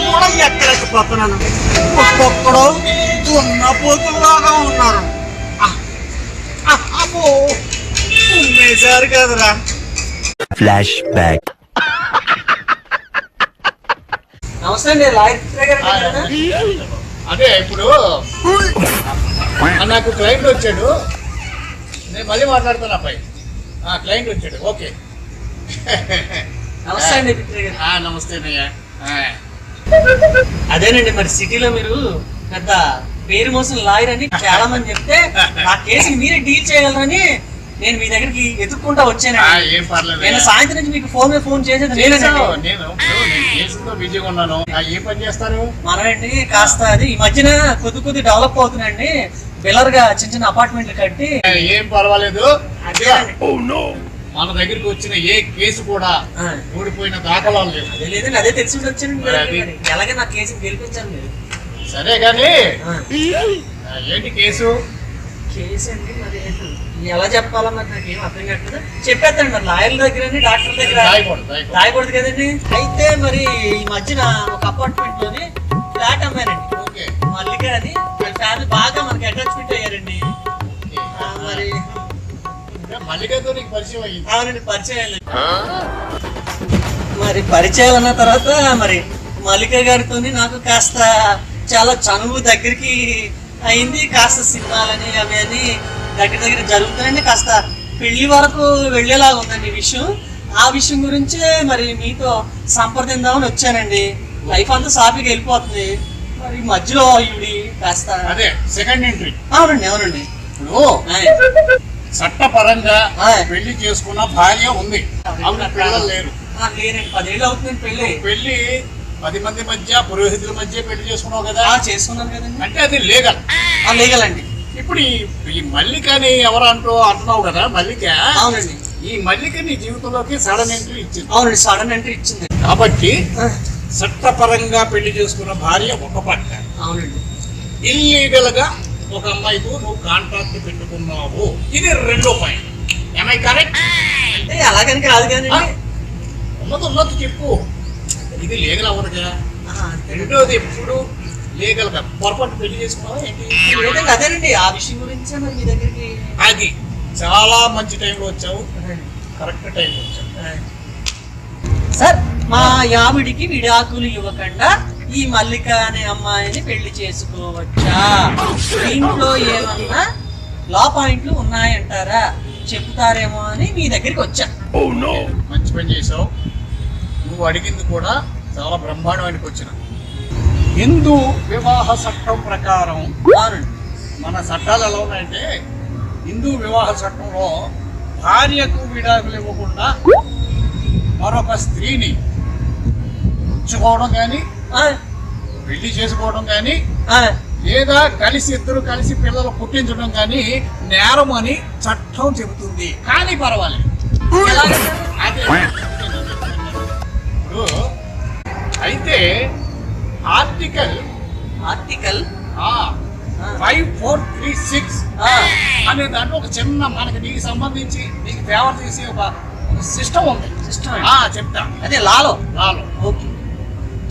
కూడా ఎక్కలేకపోతున్నాను ఒక్కొక్కడు ఉన్న పోతులాగా ఉన్నారు. అబ్బో ఉమ్మేశారు కదరా. Flashback. నమస్తే అండి లాయర్? అదే ఇప్పుడు నాకు క్లయింట్ వచ్చాడు. నేను మళ్ళీ మాట్లాడతాను అబ్బాయి. ఆ, క్లయింట్ వచ్చాడు. ఓకే. నమస్తే అండి నమస్తే అయ్యా అదేనండి మరి సిటీలో మీరు పెద్ద పేరు మోసిన లాయర్ అని చాలా మంది చెప్తే ఆ కేసుని మీరే డీల్ చేయగలరని నేను మీ దగ్గరికి ఏం పర్లేదు. నేను సాయంత్రం నుంచి మీకు ఫోన్ ఫోన్ చేసేది నేను ఏ పని చేస్తారు? కాస్త అది ఈ మధ్యన కొద్ది కొద్ది డెవలప్ అవుతుందండి. పిల్లర్గా చిన్న చిన్న అపార్ట్మెంట్లు కట్టి ఏం పర్వాలేదు. మన దగ్గరికి వచ్చిన ఏ కేసు కూడా ఓడిపోయిన దాఖలాలు లేవు. అదే తెలిసి ఎలాగే నా కేసుని గెలిపించాను మీరు సరే కానీ ఏంటి కేసు? కేసు అండి మరి ఎలా చెప్పాలో మరి నాకు ఏం అర్థం కావట్లేదు. చెప్పేస్తాను మరి లాయర్ల దగ్గర? డాక్టర్ దగ్గర. రాయకూడదు కదండి. అయితే మరి ఈ మధ్యన ఒక అపార్ట్మెంట్లోని ఫ్లాట్ అమ్మారండి ఓకే. మల్లిక అని. వాళ్ళ ఫ్యామిలీ బాగా మనకి అటాచ్మెంట్ అయ్యారండి మల్లికతో నీకు పరిచయం అయ్యింది. అవునండి పరిచయం. మరి పరిచయం అన్న తర్వాత మరి మల్లిక గారితో నాకు కాస్త చాలా చనువు దగ్గరికి అయింది. కాస్త సినిమాలని అవి అని దగ్గర దగ్గర జరుగుతాయండి కాస్త పెళ్ళి వరకు వెళ్ళేలాగా ఉందండి విషయం. ఆ విషయం గురించే మరి మీతో సంప్రదిందామని వచ్చానండి. లైఫ్ అంతా సాఫీగా వెళ్ళిపోతుంది. మరి మధ్యలో ఇవి కాస్త అదే సెకండ్ ఎంట్రీ అవునండి అవునండి. ఇప్పుడు. చట్టపరంగా. పెళ్ళి చేసుకున్న భార్య ఉంది. పిల్లలు లేరు. పదేళ్ళు అవుతుంది పెళ్ళి. పెళ్ళి పది మంది మధ్య పురోహితుల మధ్య పెళ్ళి చేసుకున్నావు కదా? ఆ, చేసుకున్నాను కదండి. అంటే అది లీగల్. ఆ, లీగలండి ఇప్పుడు ఈ ఈ మల్లికని ఎవరు అంటూ అంటున్నావు కదా మల్లిక? అవునండి. ఈ మల్లిక నీ జీవితంలోకి సడన్ ఎంట్రీ ఇచ్చింది. అవునండి సడన్ ఎంట్రీ ఇచ్చింది. కాబట్టి చట్టపరంగా పెళ్ళి చేసుకున్న భార్య ఒక పక్క అవునండి. ఇల్లీగల్గా ఒక అమ్మాయితో నువ్వు కాంట్రాక్ట్ పెట్టుకున్నావు. ఇది రెండో పాయింట్ ఏమై కరెక్ట్ అంటే అలాగని కాదు కానీ. ఉన్నది ఉన్నది చెప్పు. ఇది లీగల్ అవ్వదుగా. రెండోది ఎప్పుడు లీగల్గా పొరపాటు పెళ్ళి చేసుకున్నావా ఏంటి? అదేనండి. ఆ విషయం గురించే మరి మీ దగ్గరికి. అది చాలా మంచి టైంలో వచ్చావు. కరెక్ట్ టైంలో వచ్చావు. సార్ మా యావిడికి విడాకులు ఇవ్వకుండా ఈ మల్లిక అనే అమ్మాయిని పెళ్ళి చేసుకోవచ్చా? దీంట్లో ఏమన్నా లా పాయింట్లు ఉన్నాయంటారా? చెప్తారేమో అని మీ దగ్గరికి వచ్చా. మంచి పని చేసావు నువ్వు అడిగింది కూడా చాలా బ్రహ్మాండమైన వచ్చిన హిందూ వివాహ చట్టం ప్రకారం మన చట్టాలు ఎలా ఉన్నాయంటే హిందూ వివాహ చట్టంలో భార్యకు విడాకులు ఇవ్వకుండా మరొక స్త్రీని ఉంచుకోవడం కానీ పెళ్ళి చేసుకోవడం కానీ లేదా కలిసి ఇద్దరు కలిసి పిల్లలు పుట్టించడం కానీ నేరం అని చట్టం చెబుతుంది. కానీ పర్వాలేదు. అయితే article article. Five four three six ఆ, అనే దాంట్లో ఒక చిన్న మనకి నీకు సంబంధించి నీకు ఫేవర్ చేసే ఒక సిస్టమ్ ఉంది. ఆ, చెప్తా. అదే లాలో. నాలో ఓకే.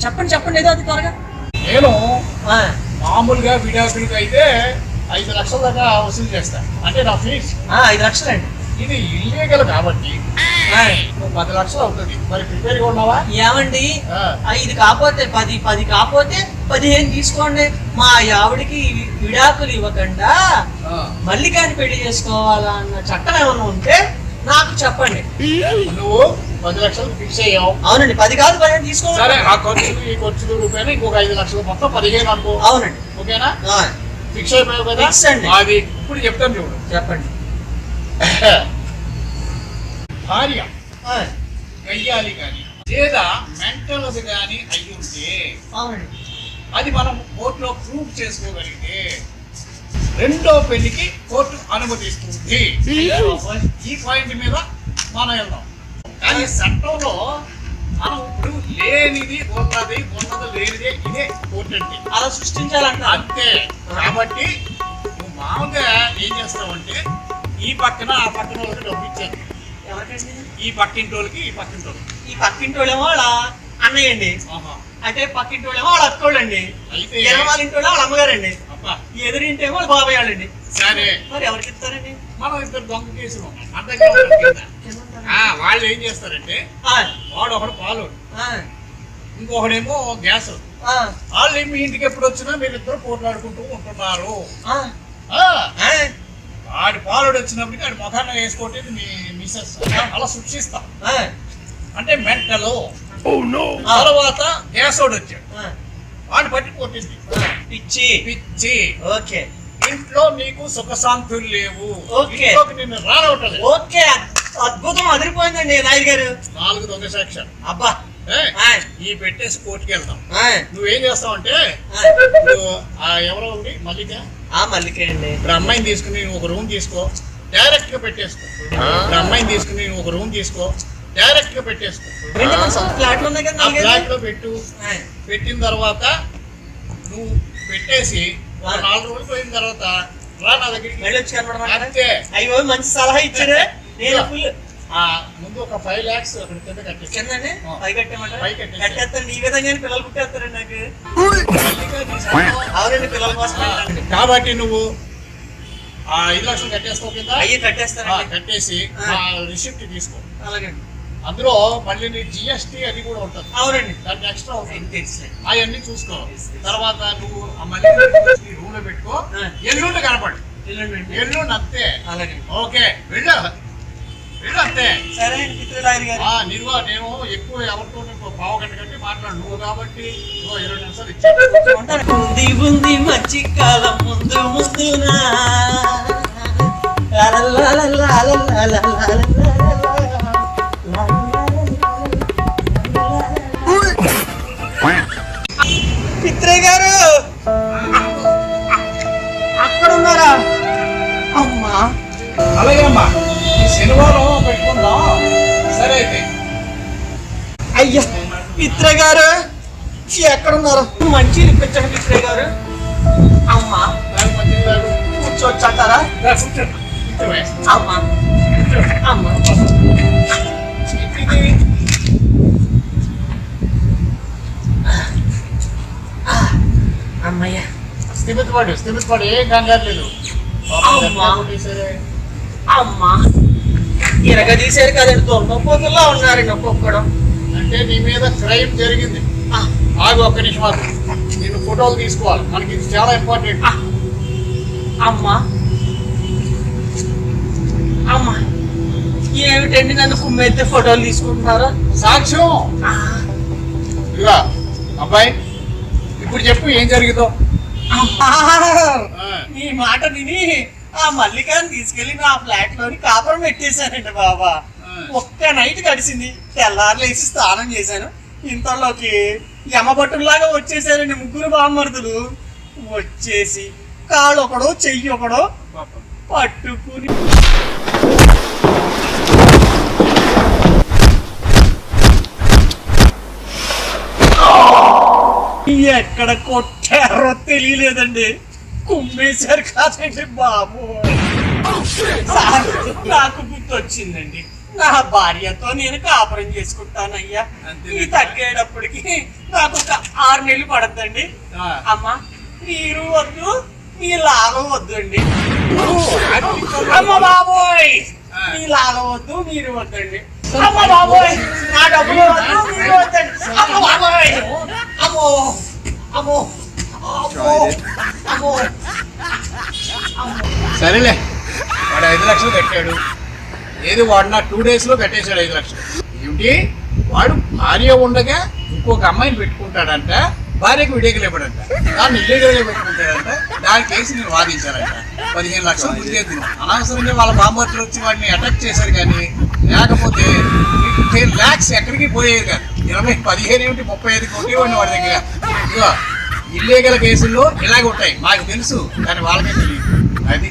చెప్పండి చెప్పండి ఏదో అది త్వరగా నేను ఆ, మామూలుగా విడాకులకి అయితే ఐదు లక్షల దాకా వసూలు చేస్తా. అంటే నా ఫీజ్. ఐదు లక్షలండి ఇది ఇల్లీగల్ కాబట్టి పది లక్షలు అవుతుంది. మరి ప్రిపేర్గా ఉన్నావా? ఏమండి. ఐదు కాకపోతే పది పది కాకపోతే పదిహేను తీసుకోండి. మా ఆవిడికి విడాకులు ఇవ్వకుండా ఆ. మల్లికాని పెళ్ళి చేసుకోవాలా అన్న చట్టం ఏమన్నా ఉంటే నాకు చెప్పండి. నువ్వు పది లక్షలు ఫిక్స్ అయ్యావు. అవునండి పది కాదు పదిహేను సరే తీసుకోండి ఆ ఖర్చులు ఈ ఖర్చులు రూపాయలు ఇంకొక ఐదు లక్షలు మొత్తం పదిహేను అనుకో. అవునండి. ఓకేనా? ఆ, ఫిక్స్ అయిపోయావు కదా? అండి. అది ఇప్పుడు చెప్తాను చూడు. చెప్పండి. భార్య గయ్యాలి కానీ లేదా మెంటల్ కానీ అయి ఉంటే అవునండి. అది మనం కోర్టులో ప్రూవ్ చేసుకోగలిగితే రెండో పెళ్ళికి కోర్టు అనుమతిస్తుంది. ఈ పాయింట్ మీద మనం వెళ్దాం. కానీ చట్టంలో మనం ఇప్పుడు లేనిది ఉన్నది ఉన్నది లేనిదే ఇదే అంటే అలా సృష్టించాలంటారు. అంతే. కాబట్టి నువ్వు మామూలుగా ఏం చేస్తావంటే ఈ పక్కన ఆ పక్కన వాళ్ళకి డబ్బు ఇచ్చాను ఎవరికండి? ఈ పక్కింటి వాళ్ళకి ఈ పక్కింటి వాళ్ళకి ఈ పక్కింటి వాళ్ళేమో వాళ్ళ అన్నయ్య అండి. అంటే పక్కింటి వాళ్ళేమో వాళ్ళ అక్కోళ్ళండి. అయితే ఎనమ వాళ్ళ ఇంటి వాళ్ళ వాళ్ళ అమ్మగారండి ఎదురింటేమో వాళ్ళ బాబాయ్ వాళ్ళండి. సరే. మరి ఎవరికి ఇస్తారండి? మనం ఇద్దరు దొంగ కేసులు. ఆ, వాళ్ళు ఏం చేస్తారంటే ఆ, వాడు ఒకడు పాలు ఆ, ఇంకొకడేమో గ్యాస్ ఆ, వాళ్ళు మీ ఇంటికి ఎప్పుడు వచ్చినా మీరిద్దరు పోట్లాడుకుంటూ ఉంటున్నారు. ఆ, ఆ, ఆ. ఆడి పాలుడు వచ్చినప్పటికి ఆడి ముఖాన్ని వేసుకోవటం మీ మిస్సెస్. అలా సృష్టిస్తాం. అంటే మెంటలు. తర్వాత గ్యాస్ వాడు వచ్చాడు. వాడు పట్టి కొట్టింది. పిచ్చి. పిచ్చి. ఓకే. ఇంట్లో నీకు సుఖశాంతులు లేవు. ఓకే. ఇంట్లోకి నిన్ను రానవటలేదు. ఓకే అద్భుతం అదిరిపోయిందండి నాయుడు గారు. నాలుగు దొంగ సాక్ష్యాలు. అబ్బా. ఈ పెట్టేసి కోర్టుకి వెళ్తాం ఆ, నువ్వేం చేస్తావు అంటే ఎవరో ఉంది మల్లిక? ఆ మల్లికే అండి. అమ్మాయిని తీసుకుని నువ్వు ఒక రూమ్ తీసుకో డైరెక్ట్గా పెట్టేసుకో అమ్మాయిని తీసుకుని నువ్వు ఒక రూమ్ తీసుకో డైరెక్ట్గా పెట్టేసుకో నాలుగైదు? ఫ్లాట్లో పెట్టు. పెట్టిన తర్వాత నువ్వు పెట్టేసి ఒక నాలుగు రోజులు పోయిన తర్వాత రా నా దగ్గరికి? అంతే. అయ్యో మంచి సలహా ఇచ్చారు. నేను ఫుల్ ఆ ముందు ఒక ఫైవ్ లాక్స్ అక్కడ కింద కట్టేసి. కిందండి ఆ. పై కట్టేమంటారా పై కట్టేసి. కట్టేస్తాను. ఈ విధంగానే పిల్లలు పుట్టేస్తారండి నాకు. అవునండి పిల్లల కోసం కాబట్టి నువ్వు ఆ ఐదు లక్షలు కట్టేసుకో కింద అయ్యి ఆ, కట్టేస్తారండి కట్టేసి ఆ. రిసిప్ట్ తీసుకో. అలాగే అందులో మళ్ళీ నీ జిఎస్టీ అది కూడా ఉంటుంది. అవునండి. దానికి ఎక్స్ట్రా తెలుసులే. అవన్నీ చూసుకో. తర్వాత నువ్వు ఆ మళ్ళీ రూమ్లో పెట్టుకో. ఎల్లుండి కనపడు. ఎల్లుండి ఎల్లుండి అంతే. అలాగే ఓకే వెళ్ళు. సరే నేను ఎక్కువ ఎవరితో మాట్లాడు నువ్వు కాబట్టి ఇరవై నిమిషాలు ఉంది మంచి కాలం ముందు ముందునా పిత్రయ్య గారు అయ్యా పిత్ర గారు ఎక్కడున్నారు? మంచి ఇప్పించండి పిత్రయ్య గారు. అమ్మా. దానికి మంచిది కాదు. కూర్చోవచ్చంటారా రా, కూర్చో. కూర్చోవే. అమ్మా. అమ్మయ్య. స్థిమిత పడు స్థిమిత పడు ఏం కంగారు లేదు. అమ్మా. అమ్మా. ఇరగ తీశారు కదండి. దొంగపోతుల్లా ఉన్నారండి ఒక్కొక్కడు. అంటే నీ మీద క్రైమ్ జరిగింది. ఆగు ఒక్క నిమిషం ఆగు. నేను ఫోటోలు తీసుకోవాలి. మనకి ఇది చాలా ఇంపార్టెంట్. అమ్మా. అమ్మా. ఏమిటండి నన్ను కుమ్మెత్తే ఫోటోలు తీసుకుంటున్నారా? సాక్ష్యం. ఇదిగా అబ్బాయి ఇప్పుడు చెప్పు ఏం జరిగిందో. ఈ మాట విని ఆ మల్లికాన్ని తీసుకెళ్ళి నా ఫ్లాట్లోని కాపురం పెట్టేశానండి బాబా. ఒక్క నైట్ గడిచింది. తెల్లారు లేచి స్నానం చేశాను. ఇంతలోకి యమభట్టులాగా వచ్చేసారండి ముగ్గురు బామ్మర్దులు. వచ్చేసి కాళ్ళు ఒకడో చెయ్యి ఒకడో. పట్టుకుని ఎక్కడ కొట్టారో తెలియలేదండి. కుమ్మేశారు కాదండి బాబు. సార్ నాకు గుర్తొచ్చిందండి. నా భార్యతో నేను కాపురం చేసుకుంటానయ్యా. అంతే. ఈ తగ్గేటప్పటికి నాకు ఒక ఆరు నెలలు పడద్దండి. ఆ. అమ్మా మీరు వద్దు మీ లాభం వద్దు అండి ఆర్టికల్ అమ్మ. బాబోయ్. మీ లాభం వద్దు మీరు వద్దండి. అమ్మ బాబోయ్! నా డబ్బులు వద్దు మీరు వద్దండి. అమ్మ బాబోయ్! అమ్మో! అమ్మో! సరేలే. వాడు ఐదు లక్షలు కట్టాడు. ఏది వాడు నా టూ డేస్లో కట్టేశాడు ఐదు లక్షలు. ఏమిటి? వాడు భార్య ఉండగా ఇంకొక అమ్మాయిని పెట్టుకుంటాడంట భార్యకు విడేకలు ఇవ్వడంట దాన్ని ఇల్లీగల్గా పెట్టుకుంటాడంట దాని కేసు నేను వాదించాలంట. పదిహేను లక్షలు ముందేది అనవసరంగా వాళ్ళ బాంబర్లు వచ్చి వాడిని అటాక్ చేశారు కానీ లేకపోతే ఫిఫ్టీన్ ల్యాక్స్ ఎక్కడికి పోయేది కాదు ఇరవై పదిహేను ఏమిటి ముప్పై ఐదు కోట్లు వాడి దగ్గర. ఇదిగో ఇల్లీగల్ కేసుల్లో ఇలాగ ఉంటాయి. మాకు తెలుసు కానీ వాళ్ళకే తెలియదు. అది